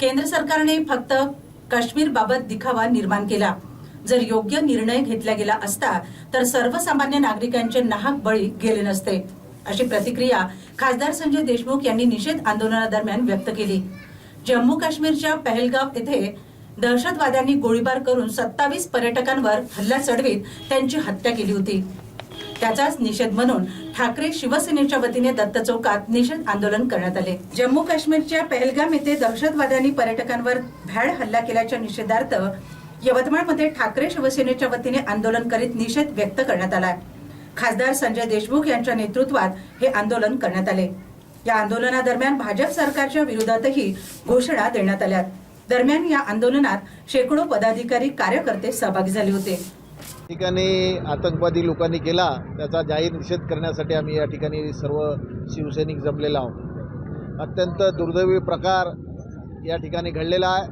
केंद्र सरकारने फक्त काश्मीरबाबत दिखावा निर्माण केला. जर योग्य निर्णय घेतला गेला असता तर सर्वसामान्य नागरिकांचे नाहक बळी गेले नसते अशी प्रतिक्रिया खासदार संजय देशमुख यांनी निषेध आंदोलनादरम्यान व्यक्त केली. जम्मू काश्मीरच्या पहलगाव येथे दहशतवाद्यांनी गोळीबार करून सत्तावीस पर्यटकांवर हल्ला चढवीत त्यांची हत्या केली होती. त्याचाच निषेध म्हणून ठाकरे शिवसेनेच्या वतीने दत्त चौकात निषेध आंदोलन करण्यात आले. जम्मू काश्मीरच्या पहलगाम येथे दहशतवाद्यांनी पर्यटकांवर भ्याड हल्ला केल्याच्या निषेधार्थ यवतमाळमध्ये ठाकरे शिवसेनेच्या वतीने आंदोलन करीत निषेध व्यक्त करण्यात आला खासदार संजय देशमुख यांच्या नेतृत्वात हे आंदोलन करण्यात आले. या आंदोलनादरम्यान भाजप सरकारच्या विरोधातही घोषणा देण्यात आल्या दरम्यान या आंदोलनात शेकडो पदाधिकारी कार्यकर्ते सहभागी झाले होते. ठिकाणी आतंकवादी लोकांनी केला त्याचा जाहीर निषेध करण्यासाठी आम्ही या ठिकाणी सर्व शिवसैनिक जमलेलो आहोत. अत्यंत दुर्दैवी प्रकार या ठिकाणी घडलेला आहे.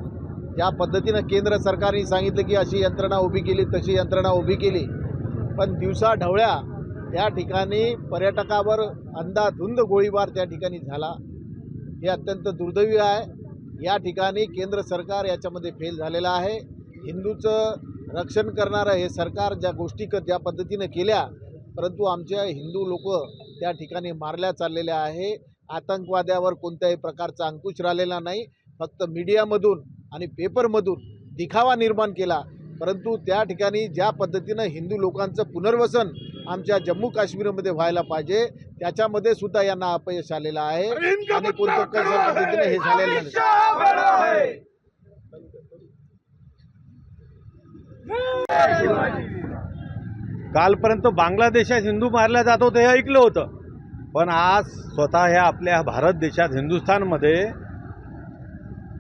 ज्या पद्धतीनं केंद्र सरकारने सांगितलं की अशी यंत्रणा उभी केली तशी यंत्रणा उभी केली. पण दिवसा ढवळ्या त्या ठिकाणी पर्यटकावर अंधाधुंद गोळीबार त्या ठिकाणी झाला. हे अत्यंत दुर्दैवी आहे. या ठिकाणी केंद्र सरकार याच्यामध्ये फेल झालेलं आहे. हिंदूचं रक्षण करणारं हे सरकार ज्या गोष्टी क ज्या पद्धतीनं केल्या परंतु आमच्या हिंदू लोक त्या ठिकाणी मारल्या चाललेल्या आहे. आतंकवाद्यावर कोणत्याही प्रकारचा अंकुश राहिलेला नाही. फक्त मीडियामधून आणि पेपरमधून दिखावा निर्माण केला. परंतु त्या ठिकाणी ज्या पद्धतीनं हिंदू लोकांचं पुनर्वसन आमच्या जम्मू काश्मीरमध्ये व्हायला पाहिजे त्याच्यामध्ये सुद्धा यांना अपयश आलेलं आहे. आणि कोणत्या पद्धतीने हे झालेलं नाही कालपर्यंत बांगलादेशात हिंदू मारल्या जात होतं हे ऐकलं होतं. पण आज स्वतः ह्या आपल्या भारत देशात हिंदुस्थानमध्ये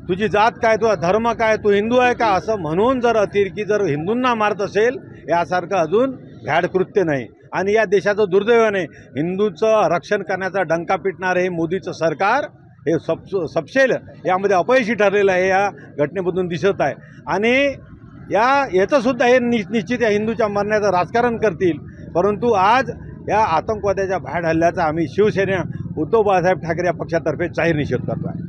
तुझी जात काय तुझा धर्म काय तू हिंदू आहे का असं म्हणून जर अतिरेकी जर हिंदूंना मारत असेल यासारखं अजून भ्याड कृत्य नाही. आणि या देशाचं दुर्दैवाने हिंदूचं रक्षण करण्याचा डंका पिटणारं हे मोदीचं सरकार हे सप सपशेल यामध्ये अपयशी ठरलेलं आहे या घटनेमधून दिसत आहे. आणि या याचंसुद्धा हे नि निश्चित या हिंदूच्या मरण्याचं राजकारण करतील. परंतु आज या आतंकवाद्याच्या बाहेर हल्ल्याचा आम्ही शिवसेना उद्धव बाळासाहेब ठाकरे या पक्षातर्फे जाहीर निषेध करतो आहे